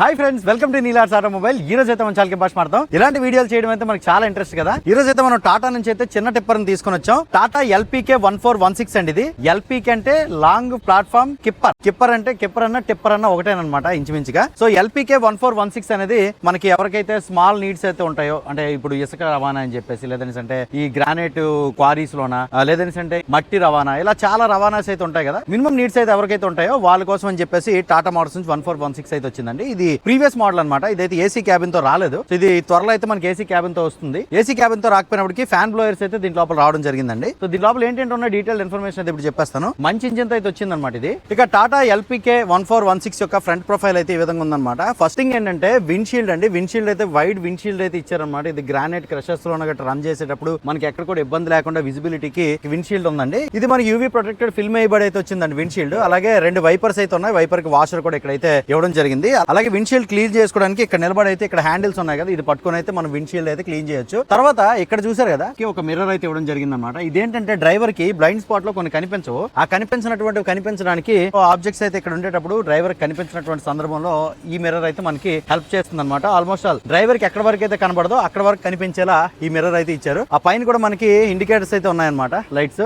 Hi friends welcome to లార్టా mobile ఈ రోజు అయితే మనం చాలా భాష మాడతాం ఇలాంటి వీడియోలు చేయడం అయితే మనకి చాలా ఇంట్రెస్ట్ కదా. ఈ రోజు అయితే మనం టాటా నుంచి అయితే చిన్న టిప్పర్ తీసుకొని వచ్చాం. Tata LPK one four one six అండి ఇది. ఎల్పీకే అంటే లాంగ్ ప్లాట్ఫామ్ కిప్పర్ కిప్పర్ అంటే కిప్పర్ అన్న టిప్పర్ అన్న ఒకటేనమాట ఇంచుమించుగా. So LPK one four one six అనేది మనకి ఎవరికైతే స్మాల్ నీడ్స్ అయితే ఉంటాయో అంటే ఇప్పుడు ఇసుక రవాణా అని చెప్పేసి లేదని అంటే ఈ గ్రానైట్ క్వారీస్ లోన లేదని అంటే మట్టి రవాణా ఇలా చాలా రవాణాస్ అయితే ఉంటాయి కదా. మినిమం నీడ్స్ అయితే ఎవరికైతే ఉంటాయో వాళ్ళ కోసం అని చెప్పేసి టాటా మోటార్స్ నుంచి వన్ ఫోర్ వన్ సిక్స్ అయితే వచ్చిందండి. ఇది ప్రీవియస్ మోడల్ అనమాట ఇదైతే ఏసీ క్యాబిన్తో రాలేదు. ఇది త్వరలో అయితే మనకి ఏసీ క్యాబిన్తో వస్తుంది. ఏసీ క్యాబిన్తో రాకపోయినప్పటికీ ఫ్యాన్ బ్లోయర్స్ అయితే దీని లోపల రావడం జరిగిందండి. సో దీని లోపల ఏంటంటే ఉన్న డీటెయిల్ ఇన్ఫర్మేషన్ అయితే ఇప్పుడు చెప్పేస్తాను. మంచి ఇంజిన్ అయితే అయితే వచ్చిందన్నమాట ఇది. ఇక Tata LPK one four one six యొక్క ఫ్రంట్ ప్రొఫైల్ అయితే ఈ విధంగా ఉందన్నమాట. ఫస్ట్ థింగ్ ఏంటంటే విండ్షీల్డ్ అండి. విండ్షీల్డ్ అయితే వైడ్ విండ్షీల్డ్ అయితే ఇచ్చారనమాట ఇది గ్రానైట్ క్రషర్స్లో రన్ చేసేటప్పుడు మనకి ఎక్కడ కూడా ఇబ్బంది లేకుండా విజిబిలిటీకి విండ్షీల్డ్ ఉందండి. ఇది మన యూవీ ప్రొటెక్టెడ్ ఫిల్మ్ వేయబడి అయితే వచ్చిందండి విండ్షీల్డ్ అలాగే రెండు వైపర్స్ అయితే ఉన్నాయి. వైపర్కి వాషర్ కూడా ఇక్కడైతే ఇవ్వడం జరిగింది. అలాగే విండ్షీల్డ్ క్లీన్ చేసుకోవడానికి ఇక్కడ నిలబడి అయితే ఇక్కడ హ్యాండిల్స్ ఉన్నాయి కదా ఇది పట్టుకొని అయితే మనం విండ్షీల్డ్ అయితే క్లీన్ చేయొచ్చు. తర్వాత ఇక్కడ చూసారు కదా ఒక మిర్రర్ అయితే ఇవ్వడం జరిగింది అనమాట ఇదేంటంటే డ్రైవర్కి బ్లైండ్ స్పాట్లో కొన్ని కనిపించవు. ఆ కనిపించినటువంటి కనిపించడానికి ఆబ్జెక్ట్స్ అయితే ఇక్కడ ఉండేటప్పుడు డ్రైవర్ కనిపించినటువంటి సందర్భంలో ఈ మిర్రర్ అయితే మనకి హెల్ప్ చేస్తుంది అనమాట ఆల్మోస్ట్ ఆల్ డ్రైవర్కి ఎక్కడ వరకు అయితే కనబడదో అక్కడ వరకు కనిపించేలా ఈ మిర్రర్ అయితే ఇచ్చారు. ఆ పైన కూడా మనకి ఇండికేటర్స్ అయితే ఉన్నాయన్నమాట. లైట్స్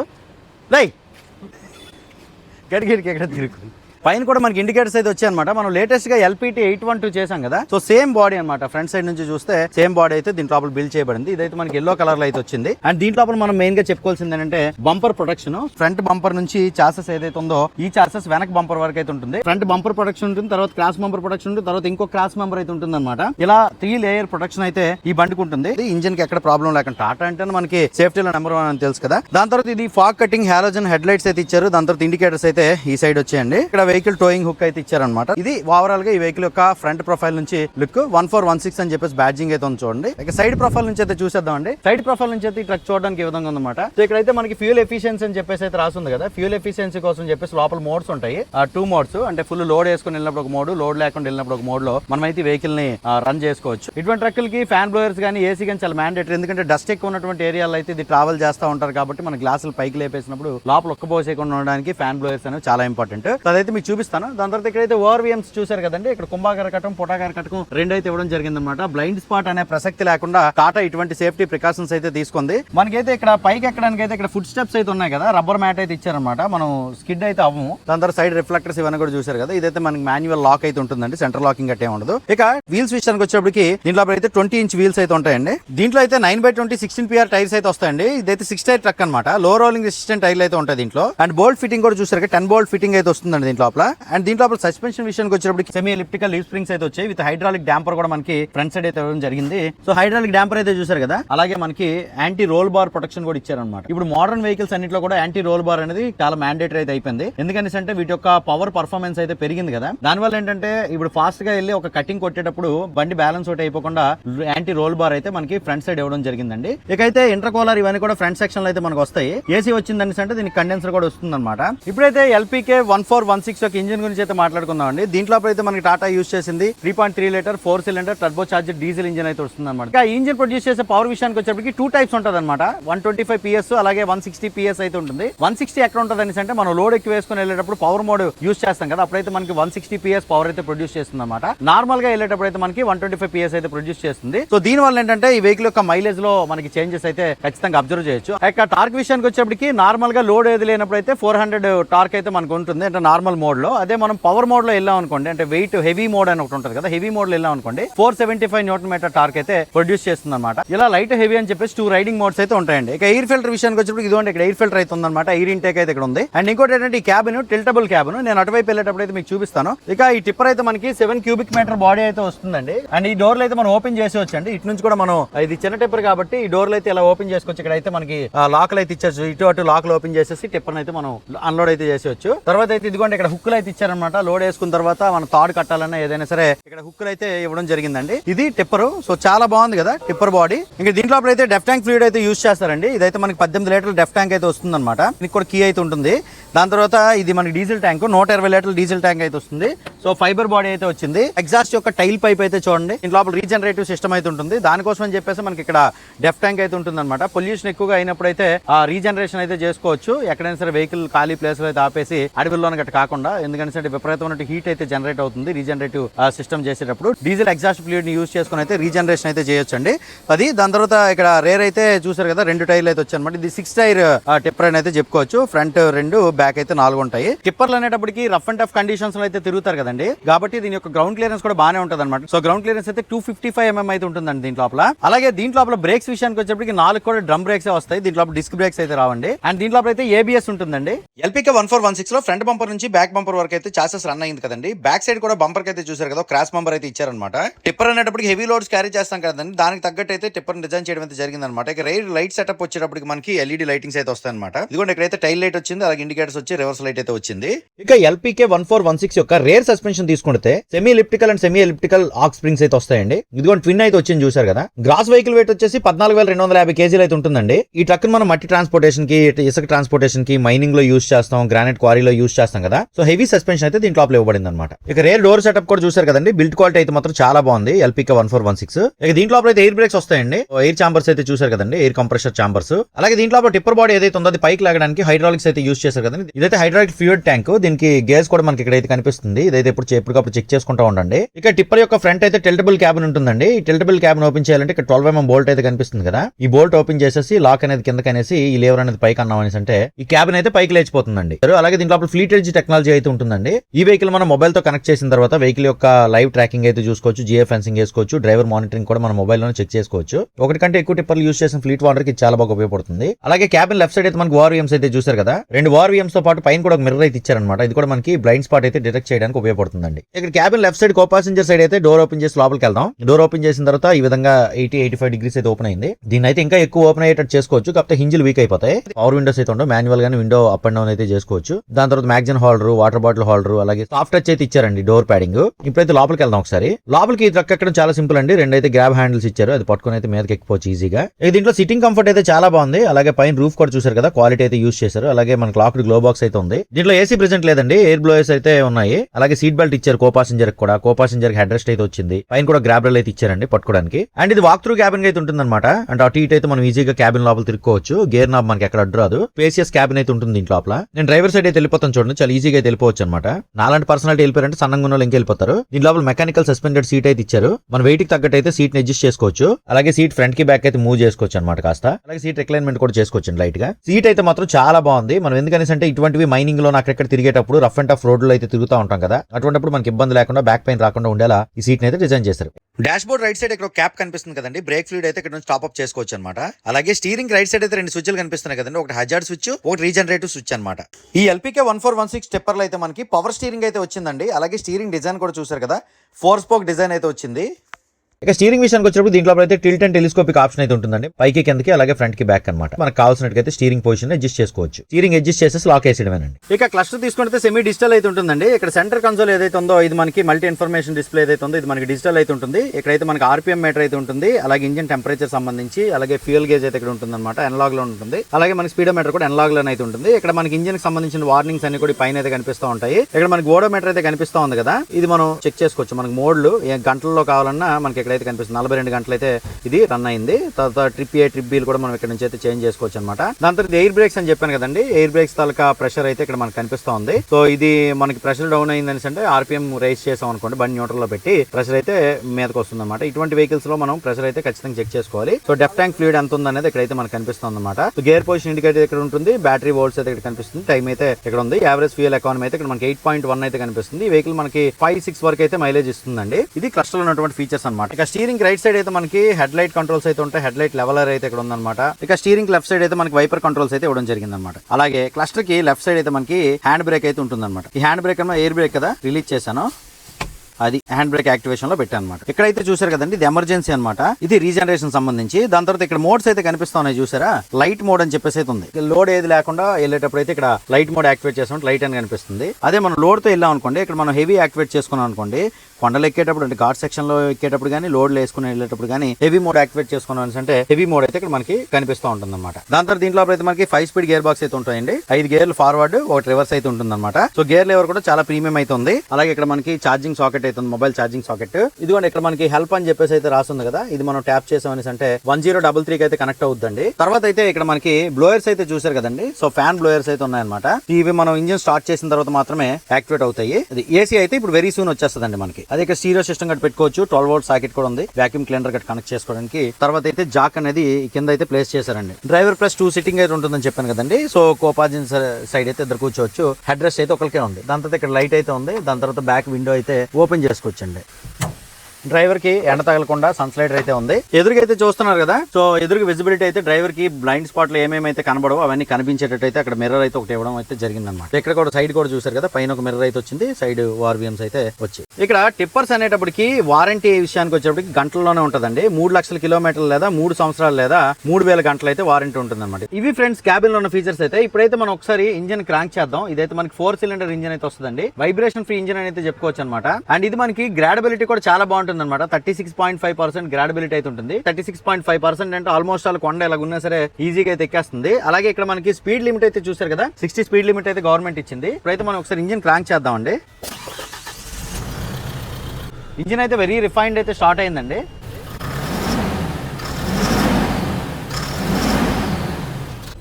లై! గడిగిడికి ఎక్కడ తిరుగుతుంది? పైన కూడా మనకి ఇండికేటర్స్ అయితే వచ్చాయి అనమాట మనం లేటెస్ట్గా ఎల్పిటి ఎయిట్ వన్ టూ చేసాం కదా. సో సేమ్ బాడీ అనమాట ఫ్రంట్ సైడ్ నుంచి చూస్తే సేమ్ బాడీ అయితే దీని లోపల బిల్డ్ చేయబడింది. ఇదైతే మనకి ఎల్లో కలర్లో అయితే వచ్చింది. అండ్ దీని లోపల మనం మెయిన్గా చెప్పుకోవాల్సింది ఏంటంటే బంపర్ ప్రొటెక్షన్ ఫ్రంట్ బంపర్ నుంచి చాసెస్ ఏదైతే ఉందో ఈ చాసెస్ వెనక బంపర్ వరకు అయితే ఉంటుంది. ఫ్రంట్ బంపర్ ప్రొటెక్షన్ ఉంటుంది తర్వాత క్రాస్ బంపర్ ప్రొటెక్షన్ ఉంటుంది తర్వాత ఇంకో క్రాస్ మెంబర్ అయితే ఉంటుంది అనమాట ఇలా త్రీ లేయర్ ప్రొటెక్షన్ అయితే ఈ బండికి ఉంటుంది. ఇంజిన్కి ఎక్కడ ప్రాబ్లం లేకుండా. టాటా అంటే మనకి సేఫ్టీలో నెంబర్ వన్ అని తెలుసు కదా. దాని తర్వాత ఇది fog cutting halogen head lights అయితే ఇచ్చారు. దాని తర్వాత ఇండికేటర్స్ అయితే ఈ సైడ్ వచ్చేయండి. ఇక్కడ వెహికల్ టోయింగ్ హుక్ అయితే ఇచ్చారనమాట ఇది ఓవరాల్గా ఈ వెహికల్ యొక్క ఫ్రంట్ ప్రొఫైల్ నుంచి look one four one six అని చెప్పేసి బ్యాడ్జింగ్ అయితే ఉంది చూడండి. ఇక సైడ్ ప్రొఫైల్ నుంచి అయితే చూసేద్దాం అండి సైడ్ ప్రొఫైల్ నుంచి అయితే ఈ ట్రక్ చూడడానికి ఈ విధంగా ఉందన్నమాట. సో ఇక్కడైతే మనకి ఫ్యూల్ ఎఫిషియన్సీ అని చెప్పేసి అయితే రాసింది కదా. ఫ్యూల్ ఎఫిషియన్సీ కోసం చెప్పేసి లోపల మోడ్స్ ఉంటాయి. ఆ టూ మోడ్స్ అంటే ఫుల్ లోడ్ వేసుకుని వెళ్ళినప్పుడు ఒక మోడ్ లోడ్ లేకుండా వెళ్ళినప్పుడు ఒక మోడ్లో మనం అయితే వెహికల్ని రన్ చేసుకోవచ్చు. ఇటువంటి ట్రక్కులకి ఫ్యాన్ బ్లోయర్స్ కానీ ఏసీ కానీ చాలా మ్యాండేటరీ ఎందుకంటే డస్ట్ ఎక్కువ ఉన్నటువంటి ఏరియాలో అయితే ఇది ట్రావెల్ చేస్తూ ఉంటారు కాబట్టి మన గ్లాసులు పైకి లేపేసినప్పుడు లోపల ఒక్కబోసేయకుండా ఉండడానికి ఫ్యాన్ బ్లోయర్స్ అనేవి చాలా ఇంపార్టెంట్ అదైతే మీకు చూపిస్తాను. దాని తర్వాత ఇక్కడైతే ఓఆర్విఎంస్ చూసారు కదండి. ఇక్కడ కుంభాకర కటం పొటాకర కటకం రెండు అయితే ఇవ్వడం జరిగింది అనమాట బ్లైండ్ స్పాట్ అనే ప్రసక్తి లేకుండా టాటా ఇటువంటి సేఫ్టీ ప్రికాషన్స్ అయితే తీసుకుంది. మనకైతే ఇక్కడ పైకి ఎక్కడానికి అయితే ఇక్కడ ఫుడ్ స్టెప్స్ అయితే ఉన్నాయి కదా రబ్బర్ మ్యాట్ అయితే ఇచ్చారనమాట మనం స్కిడ్ అయితే అవ్వము. దాని తర్వాత సైడ్ రిఫ్లెక్టర్స్ ఇవన్నీ కూడా చూసారు కదా. ఇదైతే మనకి మాన్యువల్ లాక్ అయితే ఉంటుందండి. సెంటర్ లాకింగ్ అట్టే ఉండదు. ఇక వీల్స్ విషయానికి వచ్చేప్పటికి దీంట్లో అయితే ట్వంటీ ఇంచ్ వీల్స్ అయితే ఉంటాయండి. దీంట్లో అయితే nine by twenty sixteen PR tyres అయితే వస్తాయండి. ఇదైతే సిక్స్ టైర్ ట్రక్ అనమాట లో రోలింగ్ రెసిస్టెంట్ టైర్లు అయితే ఉంటాయి దీంట్లో. అండ్ బోల్ట్ ఫిట్టింగ్ కూడా చూసారు టెన్ బోల్ట్ ఫిట్టింగ్ అయితే వస్తుందండి దీంట్లో. లోపల. అండ్ దీంట్లో లోపల సస్పెన్షన్ విషయానికి వచ్చేటప్పటికి సెమీ ఎలిప్టికల్ లీవ్ స్ప్రింగ్స్ అయితే వచ్చాయి. విత్ హైడ్రాలిక్ డాంపర్ కూడా మనకి ఫ్రంట్ సైడ్ అయితే ఇవ్వడం జరిగింది. సో హైడ్రాలిక్ డాంపర్ అయితే చూసారు కదా? అలాగే మనకి యాంటీ రోల్ బార్ ప్రొటెక్షన్ కూడా ఇచ్చారనమాట ఇప్పుడు మోడర్న్ వెహికల్స్ అన్నింటిలో కూడా యాంటీ రోల్ బార్ అనేది చాలా మ్యాండేటరీ అయితే అయిపోయింది. ఎందుకని అంటే వీటి యొక్క పవర్ పర్ఫార్మెన్స్ అయితే పెరిగింది కదా? దానివల్ల ఏంటంటే ఇప్పుడు ఫాస్ట్గా వెళ్ళి ఒక కటింగ్ కొట్టేటప్పుడు బండి బ్యాలెన్స్ ఒకటి అయిపోకుండా యాంటీ రోల్ బార్ అయితే మనకి ఫ్రంట్ సైడ్ ఇవ్వడం జరిగిందండి. ఇకైతే ఇంటర్ కోలర్ ఇవన్నీ కూడా ఫ్రంట్ సెక్షన్లో అయితే మనకు వస్తాయి. ఏసీ వచ్చిందనేసి అంటే దీనికి కండెన్సర్ కూడా వస్తుంది అనమాట ఇప్పుడైతే LPK one four one six యొక్క ఇంజిన్ గురించి అయితే మాట్లాడుకుందాం అండి. దీంట్లో అయితే మనకి టాటా యూస్ చేసింది three point three litre four cylinder turbocharger diesel engine అయితే వస్తుంది అనమాట ఇంకా ఇంజిన్ ప్రొడ్యూస్ చేసే పవర్ విషయానికి వచ్చేప్పటికి టూ టైప్స్ ఉంటుంది అనమాట వన్ ట్వంటీ ఫైవ్ పిఎస్ అలాగే వన్ సిక్స్టీ పిఎస్ అయితే ఉంటుంది. వన్ సిక్స్టీ ఎక్కడ ఉంటుంది అనేసి అంటే మనం లోడ్ ఎక్కువ వేసుకుని వెళ్ళేటప్పుడు పవర్ మోడ్ యూస్ చేస్తాం కదా. అప్పుడైతే మనకి వన్ సిక్స్టీ పిఎస్ పవర్ అయితే ప్రొడ్యూస్ చేస్తుంది అనమాట నార్మల్గా వెళ్ళేటప్పుడు అయితే మనకి వన్ ట్వంటీ ఫైవ్ పిఎస్ అయితే ప్రొడ్యూస్ చేస్తుంది. సో దీని వల్ల ఏంటంటే ఈ వెహికల్ యొక్క మైలేజ్లో మనకి చేంజెస్ అయితే ఖచ్చితంగా అబ్జర్వ్ చేయొచ్చు. ఇక టార్క్ విషయానికి వచ్చేప్పటికి నార్మల్గా లోడ్ ఏది లేనప్పుడు అయితే ఫోర్ హండ్రెడ్ టార్క్ అయితే మనకు ఉంటుంది. అంటే నార్మల్ మోడ్లో. అదే మనం పవర్ మోడ్లో వెళ్ళాం అనుకోండి అంటే వెయిట్ హెవీ మోడ్ అని ఒకటి ఉంటుంది కదా హెవీ మోడ్లో వెళ్ళాం అనుకోండి four seventy five newton metre torque అయితే ప్రొడ్యూస్ చేస్తుంది అనమాట ఇలా లైట్ హెవీ అని చెప్పేసి టూ రైడింగ్ మోడ్స్ అయితే ఉంటాయండి. ఇక ఎయిర్ ఫిల్టర్ విషయానికి వచ్చినప్పుడు ఇదిగోండి ఇక్కడ ఎయిర్ ఫిల్టర్ అయితే ఉందన్నమాట ఎయిర్ ఇంటేక్ అయితే ఇక్కడ ఉంది. అండ్ ఇంకోటి ఏంటంటే ఈ క్యాబిన్ టిల్టబుల్ క్యాబిన్ నేను అటువైపు వెళ్ళేటప్పుడు అయితే మీకు చూపిస్తాను. ఇక ఈ టిప్పర్ అయితే మనకి సెవెన్ క్యూబిక్ మీటర్ బాడీ అయితే వస్తుందండి. అండ్ ఈ డోర్లు అయితే మనం ఓపెన్ చేసి వచ్చండి ఇటు నుంచి కూడా మనం ఇది చిన్న టిప్పర్ కాబట్టి ఈ డోర్లు అయితే ఇలా ఓపెన్ చేసుకోవచ్చు. ఇక్కడ అయితే మనకి లాక్లు అయితే ఇచ్చేసి ఇటు అటు లాక్లు ఓపెన్ చేసేసి టిప్పర్ అయితే మనం అన్లోడ్ అయితే చేసేవచ్చు తర్వాత అయితే ఇదిగోండి ఇక్కడ హుక్కులు అయితే ఇచ్చారనమాట లోడ్ వేసుకున్న తర్వాత మనం తాడు కట్టాలన్నా ఏదైనా సరే ఇక్కడ హుక్కులు అయితే ఇవ్వడం జరిగిందండి. ఇది టిప్పర్. సో చాలా బాగుంది కదా టిప్పర్ బాడీ. ఇంకా దీంట్లో అయితే డెఫ్ ట్యాంక్ ఫ్లూయిడ్ అయితే యూస్ చేస్తారండి. ఇదైతే మనకి పద్దెనిమిది లీటర్ల డెఫ్ ట్యాంక్ అయితే వస్తుంది అనమాట దీనికి కూడా కీ అయితే ఉంటుంది. దాని తర్వాత ఇది మనకి డీజిల్ ట్యాంక్. నూట ఇరవై లీటర్ల డీజిల్ ట్యాంక్ అయితే వస్తుంది. సో ఫైబర్ బాడీ అయితే వచ్చింది. ఎగ్జాస్ట్ యొక్క టైల్ పైప్ అయితే చూడండి. దీని లోపల రీజనరేటివ్ సిస్టమ్ అయితే ఉంటుంది. దానికోసం అని చెప్పేసి మనకి ఇక్కడ డెఫ్ ట్యాంక్ అయితే ఉంటుంది అనమాట పొల్యూషన్ ఎక్కువగా అయినప్పుడు అయితే ఆ రీజనరేషన్ అయితే చేసుకోవచ్చు. ఎక్కడైనా సరే వెహికల్ ఖాళీ ప్లేస్ అయితే ఆపేసి అడవిలోనే గట్ట కాకుండా కాకుండా ఎందుకంటే విపరీతమైన హీట్ అయితే జనరేట్ అవుతుంది రీజనరేటివ్ సిస్టమ్ చేసేటప్పుడు. డీజిల్ ఎగ్జాస్ట్ ఫ్లూయిడ్ని యూజ్ చేసుకుని అయితే రీజనరేషన్ అయితే చేయొచ్చండి. అది దాని తర్వాత ఇక్కడ రేర్ అయితే చూసారు కదా రెండు టైర్లు అయితే వచ్చాయి అనమాట ఇది సిక్స్ టైర్ టిప్పర్ అని అయితే చెప్పుకోవచ్చు. ఫ్రంట్ రెండు బ్యాక్ అయితే నాలుగు ఉంటాయి. టిప్పర్లు అనేటప్పటికి రఫ్ అండ్ టఫ్ కండిషన్స్లో అయితే తిరుగుతారు కదండి. కాబట్టి దీని యొక్క గ్రౌండ్ క్లియరెన్స్ కూడా బాగానే ఉంటుంది అనమాట సో గ్రౌండ్ క్లియరెన్స్ అయితే టూ ఫిఫ్టీ ఫైవ్ ఎంఎం అయితే ఉంటుందండి దీంట్లో లోపల. అలాగే దీంట్లో లోపల బ్రేక్స్ విషయానికి వచ్చేప్పటికి నాలుగు కూడా డ్రమ్ బ్రేక్స్ వస్తాయి. దీంట్లో డిస్క్ బ్రేక్స్ అయితే రావండి. అండ్ దీంట్లో లోపల అయితే ఏబిఎస్ ఉంటుందండి. ఎల్పికే వన్ ఫోర్ వన్ సిక్స్లో ఫ్రంట్ బంపర్ నుంచి బ్యాక్ బంపర్ వరకు అయితే చాసెస్ రన్ అయింది కదండి. బ్యాక్ సైడ్ కూడా బంపర్ అయితే చూసారు కదా క్రాస్ బంపర్ అయితే ఇచ్చారనమాట టిప్పర్ అనేటప్పటికి హెవీ లోడ్స్ క్యారీ చేస్తాం కదండి. దానికి తగ్గట్టు అయితే టిప్పర్ డిజైన్ చేయడం అయితే జరిగింది అనమాట ఇక రైడ్ లైట్ సెటప్ వచ్చేటప్పటికి మనకి ఎల్ఈడి లైటింగ్స్ అయితే వస్తాయి అనమాట ఇదిగోండి ఇక్కడైతే టైల్ లైట్ వచ్చింది అలాగే ఇండికేటర్స్ వచ్చి రివర్స్ లైట్ అయితే వచ్చింది. ఇక LPK one four one six యొక్క రేర్ సస్పెన్షన్ తీసుకుంటే semi elliptical and semi elliptical ఆక్ స్ప్రింగ్స్ అయితే వస్తాయండి. ఇదిగోండి ట్విన్ అయితే వచ్చింది చూసారు కదా. గ్రాస్ వెహికల్ వెయిట్ వచ్చేసి పద్నాలుగు వేల రెండు వందల యాభై కేజీలు అయితే ఉంటుందండి. ఈ ట్రక్ మనం మట్టి ట్రాన్స్పోర్టేషన్కి ఇసుక ట్రాన్స్పోర్టేషన్కి మైనింగ్లో యూస్ చేస్తాం గ్రానైట్ క్వారీలో యూస్ చేస్తాం కదా. సో హెవీ సస్పెన్షన్ అయితే దీంట్లో ఇవ్వబడింది అనమాట ఇక రేర్ డోర్ సెటప్ కూడా చూసారు కదండి. బిల్డ్ క్వాలిటీ అయితే మాత్రం చాలా బాగుంది. LPK one four one six ఇక దీంట్లో అయితే ఎయిర్ బ్రేక్స్ వస్తాయండి. ఎయిర్ చాంబర్స్ అయితే చూసారు కదండి. ఎయిర్ కంప్రెషర్ చాంబర్స్ అలాగే దీంట్లో టిప్పర్ బాడీ ఏదైతే ఉందో అది పైకి లాగడానికి హైడ్రాలిక్స్ అయితే యూస్ చేశారు కదండి. ఇదైతే హైడ్రాలిక్ ఫ్యూడ్ ట్యాంక్ దీనికి గేస్ కూడా మనకి ఇక్కడైతే కనిపిస్తుంది. ఇదైతే ఇప్పుడు ఎప్పటికప్పుడు చెక్ చేసుకుంటా ఉండండి. ఇక టిప్పర్ యొక్క ఫ్రంట్ అయితే టెల్టబుల్ క్యాబిన్ ఉంటుందండి. ఈ టెల్టబుల్ క్యాబిన్ ఓపెన్ చేయాలంటే ఇక్కడ ట్వెల్వ్ ఎంఎం బోల్ట్ అయితే కనిపిస్తుంది కదా. ఈ బోల్ట్ ఓపెన్ చేసేసి లాక్ అనేది కిందకి అనేసి ఈ లేవర్ అనేది పైకి అన్నాం అనేసి అంటే ఈ క్యాబిన్ అయితే పైకి లేచిపోతుందండి. అలాగే దీంట్లో ఫ్లీట్ ఎడ్జ్ టెక్నాలజీ అయితే ఉంటుందండి. ఈ వెహికల్ మనం మొబైల్తో కనెక్ట్ చేసిన తర్వాత వెహికల్ యొక్క లైవ్ ట్రాకింగ్ అయితే చూసుకోవచ్చు జియో ఫెన్సింగ్ చేసుకోవచ్చు డ్రైవర్ మానిటరింగ్ కూడా మన మొబైల్లోనే చెక్ చేసుకోవచ్చు. ఒకటి కంటే ఎక్కువ టిప్పర్లు యూస్ చేసిన ఫ్లీట్ వాటర్కి చాలా బాగా ఉపయోగపడుతుంది. అలాగే క్యాబిన్ లెఫ్ట్ సైడ్ అయితే మనకి వార్ విఎమ్స్ అయితే చూసారు కదా? రెండు వార్ విఎమ్స్తో పాటు పైన కూడా ఒక మిర్రర్ అయితే ఇచ్చారనమాట ఇది కూడా మనకి బ్లైండ్ స్పాట్ అయితే డిటెక్ట్ చేయడానికి ఉపయోగపడుతుందండి. ఇక్కడ cabin left side co passenger side అయితే డోర్ ఓపెన్ చేసి లోపలికి వెళ్దాం. డోర్ ఓపెన్ చేసిన తర్వాత ఈ విధంగా ఎయిటీ ఎయిటీ ఫైవ్ డిగ్రీస్ అయితే ఓపెన్ అయింది. దీని అయితే ఇంకా ఎక్కువ ఓపెన్ అయ్యేటట్టు చేసుకోవచ్చు. కాకపోతే హింజిల్ వీక్ అయిపోతాయి. పవర్ విండోస్ అయితే ఉండవు. మాన్యువల్ గానీ విండో అప్ అండ్ డౌన్ అయితే చేసుకోవచ్చు. దాని తర్వాత magazine holder water bottle holder అలాగే సాఫ్ట్ టచ్ అయితే ఇచ్చారండి డోర్ ప్యాడింగ్. ఇప్పుడైతే లోపలికి వెళ్దాం ఒకసారి. లోపలికి ఎక్కడం చాలా సింపుల్ అండి. రెండు అయితే గ్రాబ్ హ్యాండిల్స్ ఇచ్చారు. అది పట్టుకొని అయితే మీదకి ఎక్కిపోవచ్చు ఈజీగా దీంట్లో సిట్టింగ్ కంఫర్ట్ అయితే చాలా బాగుంది. అలాగే పైన రూఫ్ కూడా చూసారు కదా క్వాలిటీ అయితే యూస్ చేశారు. అలాగే మనకి లాక్డ్ గ్లో బాక్స్ అయితే ఉంది. దీంట్లో ఏసీ ప్రెసెంట్ లేదండి. ఎయిర్ బ్లోయర్స్ అయితే ఉన్నాయి. అలాగే సీట్ బెల్ట్ ఇచ్చారు కో పాసెంజర్ కూడా. కో పాసెంజర్ హెడ్ రెస్ట్ అయితే వచ్చింది. పైన కూడా గ్రాబ్ రైల్ అయితే ఇచ్చారండి పట్టుకోవడానికి. అండ్ ఇది వాక్ త్రూ క్యాబిన్ అయితే ఉంటుంది అనమాట అంటే అటు ఇటు అయితే మనం ఈజీగా క్యాబిన్ లోపల తిరుక్కోవచ్చు. గేర్ నాబ్ మనకి ఎక్కడ అడ్డు రాదు. స్పేసియస్ క్యాబిన్ అయితే ఉంటుంది దీంట్లో లోపల. నేను డ్రైవర్ సైడ్ అయితే వెళ్ళిపోతాను చూడండి. చాలా ఈజీగా అయితే వెళ్ళిపోవచ్చు అనమాట నాలాంటి పర్సనాలిటీ వెళ్ళిపోయారంటే సన్నంగా ఉన్న వాళ్ళు ఇంకా వెళ్ళిపోతారు. దీని లోపల మెకానికల్ సస్పెండెడ్ సీట్ అయితే ఇచ్చారు. మన వెయిట్కి తగ్గట్టు అయితే సీట్ అడ్జస్ట్ చేసుకోవచ్చు. అలాగే సీట్ ఫ్రంట్కి బ్యాక్ అయితే మూవ్ చేసుకోవచ్చు అనమాట కాస్త. అలాగే సీట్ రిక్లైన్మెంట్ కూడా చేసుకోవచ్చు లైట్గా. సీట్ అయితే మాత్రం చాలా బాగుంది. మనం ఎందుకనేసి అంటే ఇటువంటివి మైనింగ్లో అక్కడెక్కడ తిరిగేటప్పుడు రఫ్ అండ్ టఫ్ రోడ్లు అయితే తిరుగుతూ ఉంటాం కదా. అటువంటిప్పుడు మనకి ఇబ్బంది లేకుండా బ్యాక్ పెయిన్ రాకుండా ఉండేలా ఈ సీట్ అయితే డిజైన్ చేశారు. డాష్ బోర్డ్ రైట్ సైడ్ ఇక్కడ క్యాప్ కనిపిస్తుంది కదండి. బ్రేక్ ఫ్లూయిడ్ అయితే ఇక్కడ నుంచి టాప్ అప్ చేసుకోవచ్చు అనమాట అలాగే స్టీరింగ్ రైట్ సైడ్ అయితే రెండు స్విచ్లు కనిపిస్తున్నాయి కదండి. ఒకటి హజార్డ్ స్విచ్ ఒకటి రీజనరేటివ్ స్విచ్ అనమాట ఈ LPK one four one six స్టెప్పర్లు అయితే మనకి పవర్ స్టీరింగ్ అయితే వచ్చిందండి. అలాగే స్టీరింగ్ డిజైన్ కూడా చూసారు కదా. ఫోర్ స్పోక్ డిజైన్ అయితే వచ్చింది. ఇక స్టీరింగ్ విషయానికి వచ్చినప్పుడు దీంట్లో అయితే టిల్ట్ అండ్ టెలిస్కోపిక్ ఆప్షన్ అయితే ఉంటుందండి. పైకి కిందకి అలాగే ఫ్రంట్కి బ్యాక్ అనమాట మనకు కావాల్సినట్టుగా స్టీరింగ్ పొజిషన్ అడ్జస్ట్ చేసుకోవచ్చు. స్టీరింగ్ అడ్జస్ట్ చేసేసి లాక్ వేసేయడమేనండి. ఇక క్లస్టర్ తీసుకుంటే సెమీ డిజిటల్ అయితే ఉంటుందండి. ఇక్కడ సెంటర్ కన్సోల్ ఏదైతే ఉందో ఇది మనకి మల్టీ ఇన్ఫర్మేషన్ డిస్ప్లే ఏదైతే ఉందో ఇది మనకి డిజిటల్ అయితే ఉంటుంది. ఇక్కడైతే మనకి ఆర్పిఎం మీటర్ అయితే ఉంటుంది. అలాగే ఇంజిన్ టెంపరేచర్ సంబంధించి అలాగే ఫ్యూయల్ గేజ్ అయితే ఇక్కడ ఉంటుంది అనమాట ఎన్లాగ్లో ఉంటుంది. అలాగే మనకి స్పీడో మీటర్ కూడా ఎన్లాగ్లో అయితే ఉంటుంది. ఇక్కడ మనకి ఇంజిన్కి సంబంధించిన వార్నింగ్స్ అన్ని కూడా పైన అయితే కనిపిస్తూ ఉంటాయి. ఇక్కడ మనకి ఓడోమీటర్ అయితే కనిపిస్తూ ఉంది కదా. ఇది మనం చెక్ చేసుకోవచ్చు. మనకి మోడ్లు గంటల్లో కావాలన్నా మనకి ఇక్కడ ఎక్కడైతే కనిపిస్తుంది. నలభై రెండు గంటలైతే ఇది రన్ అయింది. తర్వాత ట్రిప్ ఏ ట్రిప్ బీల్ కూడా మనం ఇక్కడ నుంచి అయితే చేంజ్ చేసుకోవచ్చు అనమాట దాని తర్వాత ఎయిర్ బ్రేక్స్ అని చెప్పాను కదండి. ఎయిర్ బ్రేక్స్ తాలూకా ప్రెషర్ అయితే ఇక్కడ మనకు కనిపిస్తూ ఉంది సో ఇది మనకి ప్రెషర్ డౌన్ అయింది అంటే ఆర్పిఎం రైస్ చేసాం అనుకోండి బండి న్యూట్రల్లో పెట్టి ప్రెషర్ అయితే మీదకి వస్తుంది అనమాట ఇటువంటి వెహికల్స్లో మనం ప్రెషర్ అయితే ఖచ్చితంగా చెక్ చేసుకోవాలి. సో డెఫ్ ట్యాంక్ ఫ్లూయిడ్ ఎంత ఇక్కడ ఇక్కడైతే మనకు కనిపిస్తుంది అనమాట గేర్ పొజిషన్ ఇండికేటర్ ఇక్కడ ఉంటుంది. బ్యాటరీ వోల్ట్స్ అయితే ఇక్కడ కనిపిస్తుంది. టైం అయితే ఇక్కడ ఉంది. యావరేజ్ ఫ్యూయల్ ఎకానమీ అయితే ఇక్కడ మనకి ఎయిట్ పాయింట్ వన్ అయితే కనిపిస్తుంది. వెహికల్ మనకి ఫైవ్ సిక్స్ వరకు అయితే మైలేజ్ ఇస్తుందండి. ఇది క్లస్టర్ ఉన్నటువంటి ఫీచర్స్ అనమాట ఇక స్టీరింగ్ రైట్ సైడ్ అయితే మనకి హెడ్ లైట్ కంట్రోల్స్ అయితే ఉంటాయి. హెడ్ లైట్ లెవెలర్ అయితే ఇక్కడ ఉందన్నమాట. ఇక స్టీరింగ్ లెఫ్ట్ సైడ్ అయితే మనకి వైపర్ కంట్రోల్స్ అయితే ఇవ్వడం జరిగింది అనమాట అలాగే క్లస్టర్కి లెఫ్ట్ సైడ్ అయితే మనకి హ్యాండ్ బ్రేక్ అయితే ఉంటుంది ఈ హ్యాండ్ బ్రేక్ ఏమో ఎయిర్ బ్రేక్ కదా? రిలీజ్ చేశాను. అది హ్యాండ్ బ్రేక్ యాక్టివేషన్లో పెట్టాను అనమాట ఇక్కడైతే చూసారు కదండి ఇది ఎమర్జెన్సీ అనమాట ఇది రీజనరేషన్ సంబంధించి దాని తర్వాత ఇక్కడ మోడ్స్ అయితే కనిపిస్తున్నాయి చూసారా లైట్ మోడ్ అని చెప్పేసి అయితే ఉంది. లోడ్ ఏది లేకుండా వెళ్ళేటప్పుడు అయితే ఇక్కడ లైట్ మోడ్ యాక్టివేట్ చేసాం లైట్ అని కనిపిస్తుంది. అదే మనం లోడ్తో వెళ్ళాం అనుకోండి ఇక్కడ మనం హెవీ యాక్టివేట్ చేసుకున్నాం అనుకోండి కొండలు ఎక్కేటప్పుడు అంటే ఘాట్ సెక్షన్లో ఎక్కేటప్పుడు కానీ లోడ్ వేసుకుని వెళ్ళేటప్పుడు కానీ హెవీ మోడ్ యాక్టివేట్ చేసుకున్నాం అంటే హెవీ మోడ్ అయితే ఇక్కడ మనకి కనిపిస్తూ ఉంటుంది అనమాట దాని తర్వాత దీంట్లో అయితే మనకి ఫైవ్ స్పీడ్ గేర్ బాక్స్ అయితే ఉంటాయండి. ఐదు గేర్లు ఫార్వర్డ్ ఒకటి రివర్స్ అయితే ఉంటుంది అనమాట సో గేర్ లెవర్ కూడా చాలా ప్రీమియం అయితే ఉంది. అలాగే ఇక్కడ మనకి ఛార్జింగ్ సాకెట్ అవుతుంది మొబైల్ ఛార్జింగ్ సాకెట్. ఇదిగోండి ఇక్కడ మనకి హెల్ప్ అని చెప్పేసి అయితే రాస్తుంది కదా. ఇది మనం ట్యాప్ చేసామనేసి అంటే వన్ జీరో డబల్ త్రీకి అయితే కనెక్ట్ అవుతుందండి తర్వాత అయితే ఇక్కడ మనకి బ్లోయర్స్ అయితే చూసారు కదండి. సో ఫ్యాన్ బ్లోయర్స్ అయితే ఉన్నాయన్నమాట. ఇవి మనం ఇంజిన్ స్టార్ట్ చేసిన తర్వాత మాత్రమే యాక్టివేట్ అవుతాయి. అది ఏసీ అయితే ఇప్పుడు వెరీ సూన్ వచ్చేస్తుందండి మనకి. అదే ఇక్కడ స్టీరియో సిస్టమ్ గట్టి పెట్టుకోవచ్చు. ట్వెల్వ్ వోల్ట్ సాకెట్ కూడా ఉంది. వాక్యూమ్ క్లీనర్ గట్టి కనెక్ట్ చేసుకోవడానికి. తర్వాత అయితే జాక్ అనేది కింద అయితే ప్లేస్ చేశారండి. డ్రైవర్ ప్లస్ టూ సిట్టింగ్ అయితే ఉంటుందని చెప్పాను కదండి. సో కోపాజిన్ సైడ్ అయితే ఇద్దరు కూర్చోవచ్చు. హెడ్ రెస్ట్ అయితే ఒకరికే ఉంది. దాని తర్వాత ఇక్కడ లైట్ అయితే ఉంది. దాని తర్వాత బ్యాక్ విండో అయితే ఓపెన్ ఓపెన్ చేసుకోవచ్చండి. డ్రైవర్కి ఎండ తగలకుండా సన్ స్లైడర్ అయితే ఉంది. ఎదురుగా అయితే చూస్తున్నారు కదా సో ఎదురుగా విజిబిలిటీ అయితే డ్రైవర్కి బ్లైండ్ స్పాట్లో ఏమేమైతే కనబడవో అవన్నీ కనిపించేటట్టు అయితే అక్కడ మిర్రర్ అయితే ఒకటి ఇవ్వడం అయితే జరిగిందన్నమాట. ఇక్కడ కూడా సైడ్ కూడా చూసారు కదా పైన ఒక మిర్రర్ అయితే వచ్చింది సైడ్ వార్విఎమ్స్ అయితే వచ్చి. ఇక్కడ టిప్పర్స్ అనేటప్పటికి వారంటీ విషయానికి వచ్చేటప్పటికి గంటల్లోనే ఉంటుందండి. మూడు లక్షల కిలోమీటర్లు లేదా మూడు సంవత్సరాలు లేదా మూడు వేల గంటలు అయితే వారంటీ ఉంటుంది ఇవి ఫ్రెండ్స్ క్యాబిన్లో ఉన్న ఫీచర్స్ అయితే ఇప్పుడైతే మనం ఒకసారి ఇంజిన్ క్రాంక్ చేద్దాం. ఇదైతే మనకి ఫోర్ సిలిండర్ ఇంజిన్ అయితే వస్తుందండి. వైబ్రేషన్ ఫ్రీ ఇంజిన్ అయితే చెప్పుకోవచ్చు అనమాట అండ్ ఇది మనకి గ్రాడబిలిటీ కూడా చాలా బాగుంటుంది. అనమాట thirty six point five percent gradeability అయితే ఉంటుంది. Thirty six point five percent అంటే ఆల్మోస్ట్ ఆల్ కొండ ఇలా ఉన్నా సరే ఈజీగా అయితే ఎక్కేస్తుంది. అలాగే ఇక్కడ మనకి స్పీడ్ లిమిట్ అయితే చూసారు కదా సిక్స్టీ స్పీడ్ లిమిట్ అయితే గవర్నమెంట్ ఇచ్చింది. ఇప్పుడైతే మనం ఒకసారి ఇంజిన్ క్రాంక్ చేద్దామండి. ఇంజిన్ అయితే వెరీ రిఫైన్డ్ అయితే స్టార్ట్ అయిందండి.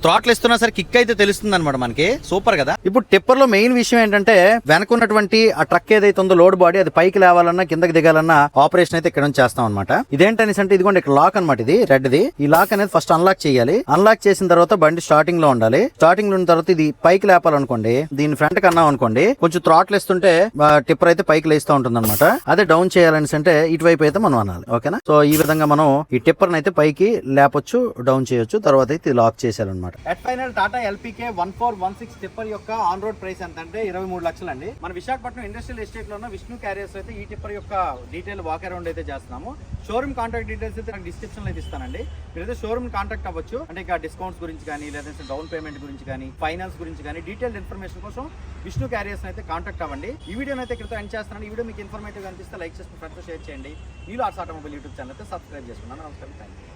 థ్రాట్లు ఇస్తున్నా సరే కిక్ అయితే తెలుస్తుంది అనమాట మనకి. సూపర్ కదా. ఇప్పుడు టిప్పర్లో మెయిన్ విషయం ఏంటంటే వెనకున్నటువంటి ఆ ట్రక్ ఏదైతే ఉందో లోడ్ బాడీ అది పైకి లేవాలన్నా కిందకి దిగాలన్నా ఆపరేషన్ అయితే ఇక్కడ నుంచి చేస్తాం అనమాట ఇదేంటనేసి అంటే ఇదిగోండి ఇక్కడ లాక్ అనమాట ఇది రెడ్ ది ఈ లాక్ అనేది ఫస్ట్ అన్లాక్ చేయాలి. అన్లాక్ చేసిన తర్వాత బండి స్టార్టింగ్లో ఉండాలి. స్టార్టింగ్లో ఉన్న తర్వాత ఇది పైకి లేపాలనుకోండి దీని ఫ్రంట్ కన్నా అనుకోండి కొంచెం థ్రాట్లు ఇస్తుంటే టిప్పర్ అయితే పైకి లేస్తూ ఉంటుంది అనమాట అదే డౌన్ చేయాలనేసి అంటే ఇటువైపు అయితే మనం అనాలి ఓకేనా? సో ఈ విధంగా మనం ఈ టిప్పర్ అయితే పైకి లేపొచ్చు డౌన్ చేయొచ్చు తర్వాత అయితే ఇది lock చేసేయాలన్నమాట. At final Tata LPK one four one six tipper యొక్క ఆన్ రోడ్ ప్రైస్ ఎంత అంటే ఇరవై మూడు లక్షలు అండి మన విశాఖపట్నం ఇండస్ట్రియల్ ఎస్టేట్లో ఉన్న విష్ణు క్యారియర్స్ అయితే ఈ టిప్పర్ యొక్క డీటెయిల్ వాక్ అరౌండ్ అయితే చేస్తున్నాము. షోరూమ్ కాంటాక్ట్ డీటెయిల్స్ అయితే నాకు డిస్క్రిప్షన్లో అయితే ఇస్తానండి. మీరైతే షోరూమ్ కాంటాక్ట్ అవ్వచ్చు అంటే ఇక డిస్కౌంట్స్ గురించి కానీ లేదంటే డౌన్ పేమెంట్ గురించి కానీ ఫైనాన్స్ గురించి కానీ డీటెయిల్ ఇన్ఫర్మేషన్ కోసం విష్ణు క్యారియర్స్ అయితే కాంటాక్ట్ అవ్వండి. ఈ వీడియోని అయితే ఇక్కడతో ఎండ్ చేస్తున్నాను. ఈ వీడియో మీకు ఇన్ఫర్మేటివ్ అనిపిస్తే లైక్ చేసి ఫ్రెండ్స్ షేర్ చేయండి. నీళ్ళు ఆర్ట్స్ ఆటోమొబైల్ యూట్యూబ్ ఛానల్ అయితే సబ్స్క్రైబ్ చేసుకున్నాను. నమస్కారం. Thank you